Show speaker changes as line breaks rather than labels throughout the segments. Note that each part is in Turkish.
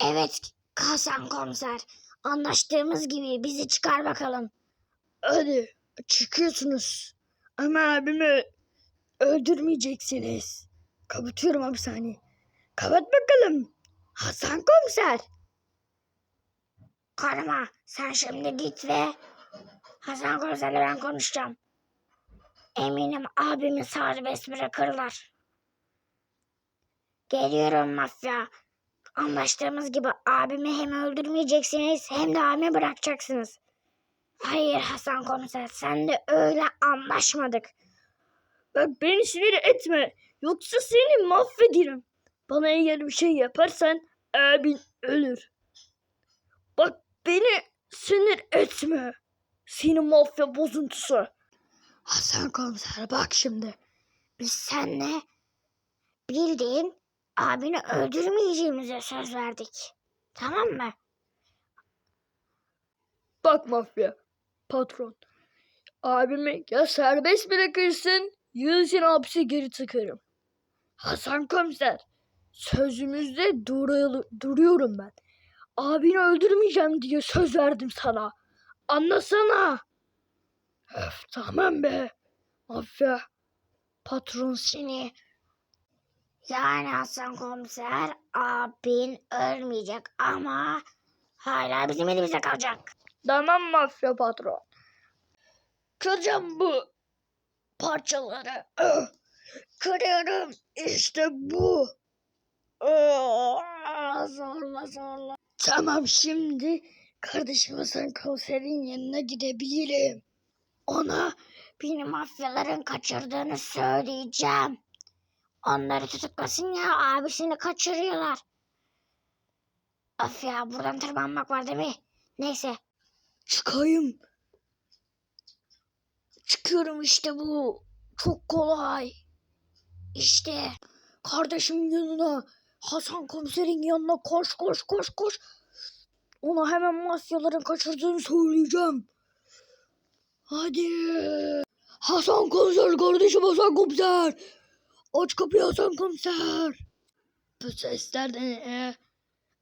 Evet Hasan komiser. Anlaştığımız gibi bizi çıkar bakalım.
Hadi çıkıyorsunuz. Ama abimi öldürmeyeceksiniz. Kapatıyorum hapishaneyi. Kapat bakalım. Hasan komiser.
Karıma sen şimdi git ve Hasan komiserle ben konuşacağım. Eminim abimi serbest bırakırlar. Geliyorum mafya. Anlaştığımız gibi abimi hem öldürmeyeceksiniz hem de abimi bırakacaksınız. Hayır Hasan komiser sen de öyle anlaşmadık.
Bak beni sinir etme. Yoksa seni mahvederim. Bana eğer bir şey yaparsan abin ölür. Bak beni sinir etme. Seni mafya bozuntusu. Hasan komiser bak şimdi.
Biz seninle bildiğin abini öldürmeyeceğimize söz verdik. Tamam mı?
Bak mafya. Patron. Abimi ya serbest bırakırsın seni hapse geri tıkarım. Hasan komiser. Sözümüzde duru- duruyorum ben. Abini öldürmeyeceğim diye söz verdim sana. Anlasana. Öf tamam be. Mafya. Patron
Seni yani Hasan komiser abin ölmeyecek ama hala bizim elimizde kalacak.
Tamam mafya patron. Kıracağım bu parçaları. Ah! Kırıyorum. İşte bu. Ah, Zorla zorla. Tamam şimdi kardeşim Hasan komiserin yanına gidebilirim.
Ona beni mafyaların kaçırdığını söyleyeceğim. Onları tutuklasın ya abisini kaçırıyorlar. Of ya buradan tırmanmak var değil mi? Neyse
Çıkayım. Çıkıyorum işte bu. Çok kolay.
işte
Kardeşim yanına, Hasan komiserin yanına koş koş koş koş. Ona hemen mafyaların kaçırdığını söyleyeceğim. Hadi. Hasan komiser kardeşim Hasan komiser. Aç kapıyı Hasan komiser. Bu sesler de ne?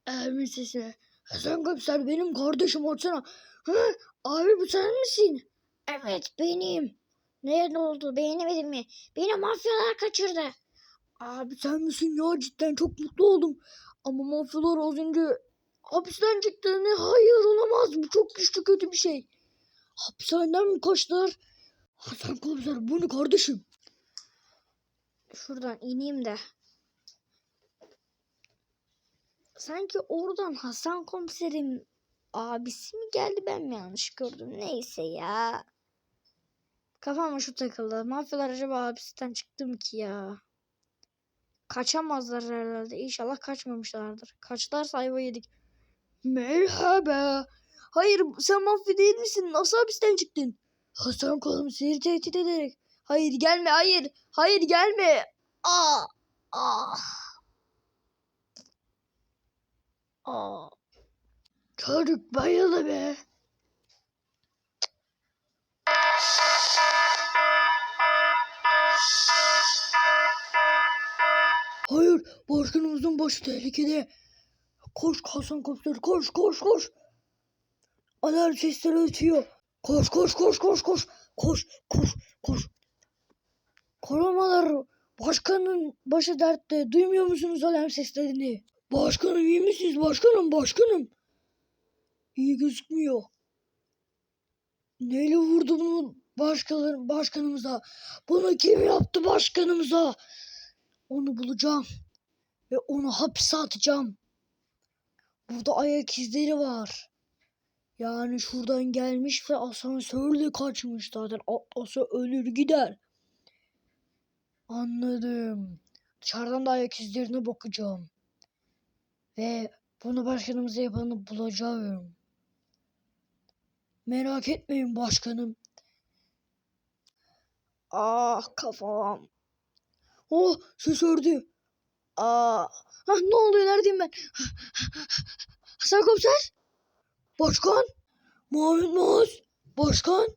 Emin sesine. Hasan komiser benim kardeşim açsana. Hı? Abi bu sen misin?
evet benim. Ne oldu beğenemedin mi? Beni mafyalar kaçırdı.
Abi sen misin ya cidden çok mutlu oldum. Ama mafyalar az önce hapisten çıktı. Ne hayır olamaz bu çok güçlü kötü bir şey. Hapishaneden mi kaçtılar? Hasan komiser bu ne kardeşim?
Şuradan ineyim de. Sanki oradan Hasan komiserin abisi mi geldi ben mi yanlış gördüm? Neyse ya. Kafama şu takıldı. Mafyalar acaba hapisten çıktı mı ki ya? Kaçamazlar herhalde. İnşallah kaçmamışlardır. Kaçlarsa ayva yedik.
Merhaba. Hayır sen mafya değil misin? Nasıl hapisten çıktın? Hasan komiseri tehdit ederek. Hayır gelme hayır. Hayır gelme. Aa.
Ah.
Aa. Çocuk bayıldı be. Hayır, başkanımızın başı tehlikede. Koş Hasan komiser, koş koş koş. Alarm sesleri ötüyor. Koş koş koş koş koş. Koş koş koş. Korumalar başkanın başı dertte. Duymuyor musunuz alarm seslerini? Başkanım iyi misiniz? Başkanım başkanım. İyi gözükmüyor. Neyle vurdu bunu başkaları, başkanımıza? Bunu kim yaptı başkanımıza? Onu bulacağım. Ve onu hapse atacağım. Burada ayak izleri var. Yani şuradan gelmiş ve asansörle kaçmış zaten. Atlasa ölür gider. Anladım. Dışarıdan da ayak izlerine bakacağım. Ve bunu başkanımıza yapanı bulacağım. Merak etmeyin başkanım. Ah kafam. Oh ses ördü. Aa, ha, ne oluyor neredeyim ben? Hasan komiser? Başkan? Muhammed Moğuz? Başkan?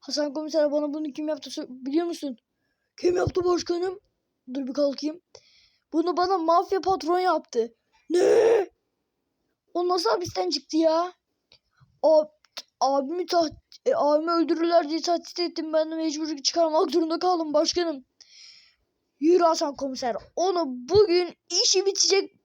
Hasan komiser bana bunu kim yaptı biliyor musun? Kim yaptı başkanım? Dur bir kalkayım. Bunu bana mafya patron yaptı. Ne? O nasıl hapisten çıktı ya? Ab abimi taht e, abimi öldürürler diye tahdit ettim. Ben de mecbur çıkarmak zorunda kaldım başkanım. Yürü Hasan komiser. Onu bugün işi bitecek